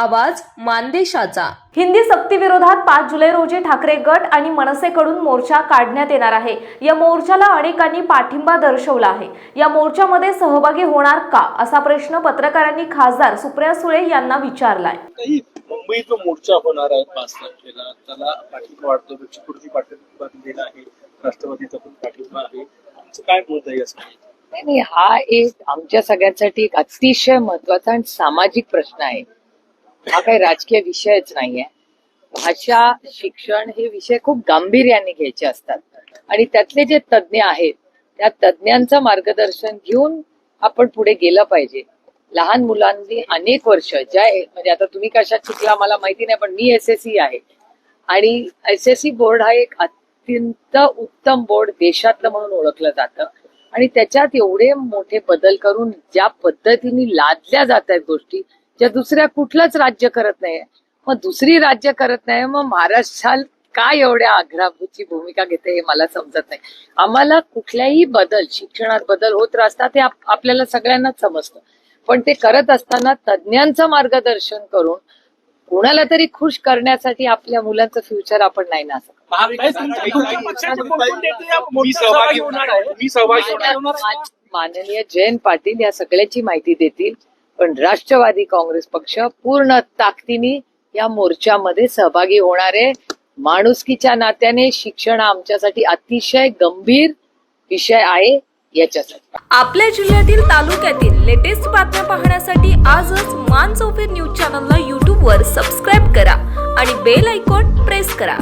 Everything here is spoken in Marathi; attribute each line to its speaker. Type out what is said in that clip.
Speaker 1: आवाज मानदेशाचा.
Speaker 2: हिंदी सक्ती विरोधात पाच जुलै रोजी ठाकरे गट आणि मनसेकडून मोर्चा काढण्यात येणार आहे. या मोर्चाला अनेकांनी पाठिंबा दर्शवला आहे. या मोर्चामध्ये सहभागी होणार का? असा प्रश्न पत्रकारांनी खासदार सुप्रिया सुळे यांना विचारलाय.
Speaker 3: काही मुंबईत जो मोर्चा होणार आहे पाच तारखेला. त्याला पाठिंबा वाटतो. पाठिंबा दिलेला आहे. राष्ट्रवादीचा पण पाठिंबा आहे. तुमचं काय मत आहे
Speaker 4: नाही नाही, हा एक आमच्या सगळ्यांसाठी एक अतिशय महत्त्वाचा आणि सामाजिक प्रश्न आहे. हा काही राजकीय विषयच नाहीये. भाषा शिक्षण हे विषय खूप गांभीर्याने घ्यायचे असतात. आणि त्यातले जे तज्ज्ञ आहेत त्या तज्ज्ञांचं मार्गदर्शन घेऊन आपण पुढे गेलं पाहिजे. लहान मुलांनी अनेक वर्ष ज्या म्हणजे आता तुम्ही कशात शिकला मला माहिती नाही पण मी एस एस सी आहे. आणि एस एस सी बोर्ड हा एक अत्यंत उत्तम बोर्ड देशातलं म्हणून ओळखलं जातं. आणि त्याच्यात एवढे मोठे बदल करून ज्या पद्धतीने लादल्या जात आहेत गोष्टी ज्या दुसऱ्या कुठलंच राज्य करत नाही मग दुसरी राज्य करत नाही मग महाराष्ट्रात काय एवढ्या आग्राभूची भूमिका घेते हे मला समजत नाही. आम्हाला कुठल्याही बदल शिक्षणात बदल होत असतात ते आप- आपल्याला सगळ्यांनाच समजतं. पण ते करत असताना तज्ज्ञांचं मार्गदर्शन करून कुणाला तरी खुश करण्यासाठी आपल्या मुलांचं फ्युचर आपण नाही ना माननीय जयंत पाटील या सगळ्याची माहिती देतील. पण राष्ट्रवादी काँग्रेस पक्ष पूर्ण ताकदीने या मोर्चामध्ये सहभागी होणार आहे. माणुसकीच्या नात्याने शिक्षण आमच्यासाठी अतिशय गंभीर विषय आहे याच्यासाठी.
Speaker 2: आपल्या जिल्ह्यातील तालुक्यातील लेटेस्ट बातम्या पाहण्यासाठी आजच मान चौफेर न्यूज चॅनलला यूट्यूबवर सबस्क्राईब करा आणि बेल आयकॉन प्रेस करा.